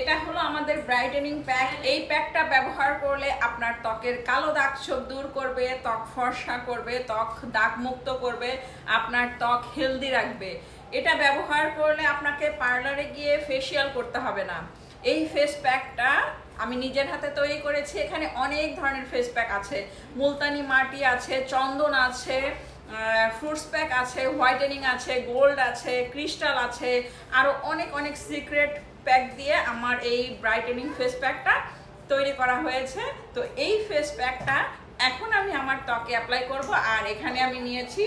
এটা হলো আমাদের ব্রাইটেনিং প্যাক এই প্যাকটা ব্যবহার করলে আপনার ত্বকের কালো দাগ ছোপ দূর করবে, ত্বক ফর্সা করবে, ত্বক দাগ মুক্ত করবে, আপনার ত্বক হেলদি রাখবে। এটা ব্যবহার করলে আপনাকে পার্লারে গিয়ে ফেসিয়াল করতে হবে না। এই ফেস প্যাকটা আমি নিজের হাতে তৈরি করেছি, এখানে অনেক ধরনের ফেস প্যাক আছে। মুলতানি মাটি আছে, চন্দন আছে ফ্রুটস প্যাক আছে হোয়াইটেনিং আছে গোল্ড আছে ক্রিস্টাল আছে আরও অনেক অনেক সিক্রেট প্যাক দিয়ে আমার এই ব্রাইটেনিং ফেস প্যাকটা তৈরি করা হয়েছে। তো এই ফেস প্যাকটা এখন আমি আমার ত্বকে অ্যাপ্লাই করব, আর এখানে আমি নিয়েছি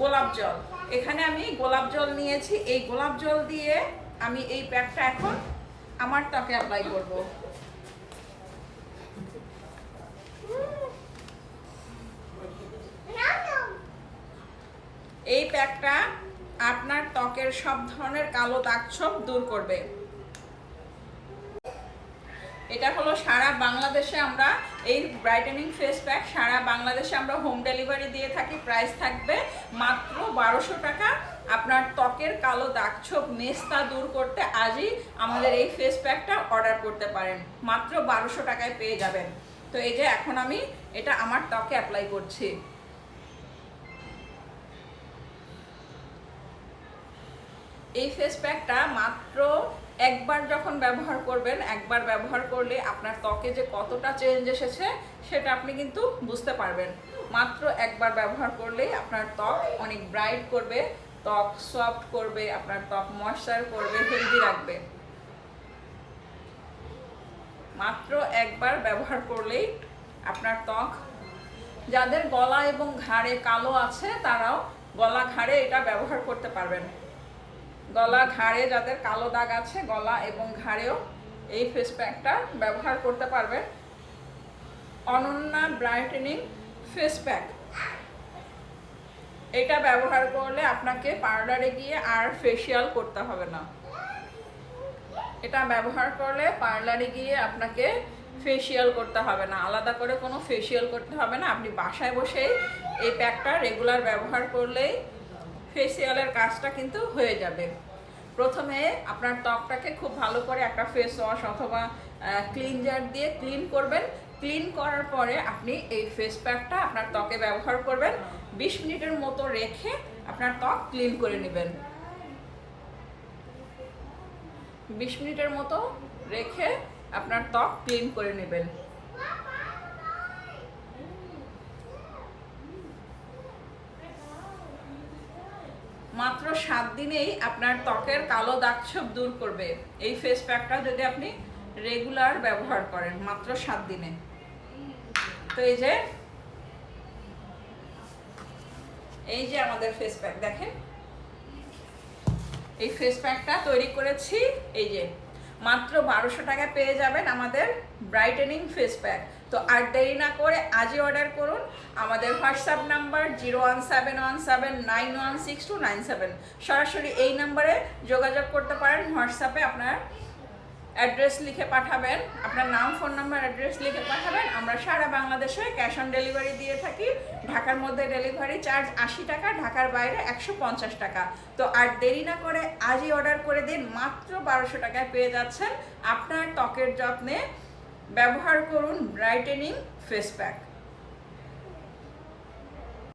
গোলাপ জল। এখানে আমি গোলাপ জল নিয়েছি। এই গোলাপ জল দিয়ে আমি এই প্যাকটা এখন আমার ত্বকে অ্যাপ্লাই করব। এই প্যাকটা আপনার ত্বকের সব ধরনের কালো দাগছোপ দূর করবে। এটা হলো সারা বাংলাদেশে আমরা এই ব্রাইটেনিং ফেস প্যাক সারা বাংলাদেশে আমরা হোম ডেলিভারি দিয়ে থাকি। প্রাইস থাকবে মাত্র বারোশো টাকা। আপনার ত্বকের কালো দাগছোপ, মেস্তা দূর করতে আজই আমাদের এই ফেস প্যাকটা অর্ডার করতে পারেন। মাত্র বারোশো টাকায় পেয়ে যাবেন। তো এই যে এখন আমি এটা আমার ত্বকে অ্যাপ্লাই করছি। এই ফেস প্যাকটা মাত্র একবার যখন ব্যবহার করবেন, একবার ব্যবহার করলে আপনার ত্বকে যে কতটা চেঞ্জ এসেছে, সেটা আপনি কিন্তু বুঝতে পারবেন। মাত্র একবার ব্যবহার করলেই আপনার ত্বক অনেক ব্রাইট করবে, ত্বক সফট করবে, আপনার ত্বক ময়শ্চার করবে হেলদি রাখবে। মাত্র একবার ব্যবহার করলেই আপনার ত্বক, যাদের গলা এবং ঘাড়ে কালো আছে, তারাও গলা ঘাড়ে এটা ব্যবহার করতে পারবেন। গলা ঘাড়ে যাদের কালো দাগ আছে, গলা এবং ঘাড়েও এই ফেস প্যাকটা ব্যবহার করতে পারবেন অনন্যা ব্রাইটেনিং ফেস প্যাক এটা ব্যবহার করলে আপনাকে পার্লারে গিয়ে আর ফেসিয়াল করতে হবে না। এটা ব্যবহার করলে পার্লারে গিয়ে আপনাকে ফেসিয়াল করতে হবে না। আলাদা করে কোনো ফেসিয়াল করতে হবে না। আপনি বাসায় বসেই এই প্যাকটা রেগুলার ব্যবহার করলেই ফেসিয়ালের কাজটা কিন্তু হয়ে যাবে। প্রথমে আপনার ত্বকটাকে খুব ভালো করে একটা ফেস ওয়াশ অথবা ক্লিনজার দিয়ে ক্লিন করবেন। ক্লিন করার পরে আপনি এই ফেস প্যাকটা আপনার ত্বকে ব্যবহার করবেন। বিশ মিনিটের মতো রেখে আপনার ত্বক ক্লিন করে নেবেন। বিশ মিনিটের মতো রেখে আপনার ত্বক ক্লিন করে নেবেন। মাত্র সাত দিনেই আপনার ত্বকের কালো দাগছোপ দূর করবে। এই ফেস প্যাকটা যদি আপনি রেগুলার ব্যবহার করেন, মাত্র সাত দিনে। তো এই যে এই যে আমাদের ফেস প্যাক দেখেন। এই ফেস প্যাকটা তৈরি করেছি, এই যে মাত্র বারোশো টাকা পেয়ে যাবেন আমাদের ব্রাইটেনিং ফেস প্যাক তো আর দেরি না করে আজই অর্ডার করুন। আমাদের WhatsApp number zero one seven one seven nine one six two nine seven সরাসরি এই নাম্বারে যোগাযোগ করতে পারেন। হোয়াটসঅ্যাপে আপনার অ্যাড্রেস লিখে পাঠাবেন, আপনার নাম ফোন নাম্বার অ্যাড্রেস লিখে পাঠাবেন, আমরা সারা বাংলাদেশে ক্যাশ অন ডেলিভারি দিয়ে থাকি। ঢাকার মধ্যে ডেলিভারি চার্জ আশি টাকা, ঢাকার বাইরে একশো পঞ্চাশ টাকা। তো আর দেরি না করে আজই অর্ডার করে দিন, মাত্র বারোশো টাকায় পেয়ে যাচ্ছেন আপনার ত্বকের যত্নে। ব্যবহার করুন ব্রাইটেনিং ফেস প্যাক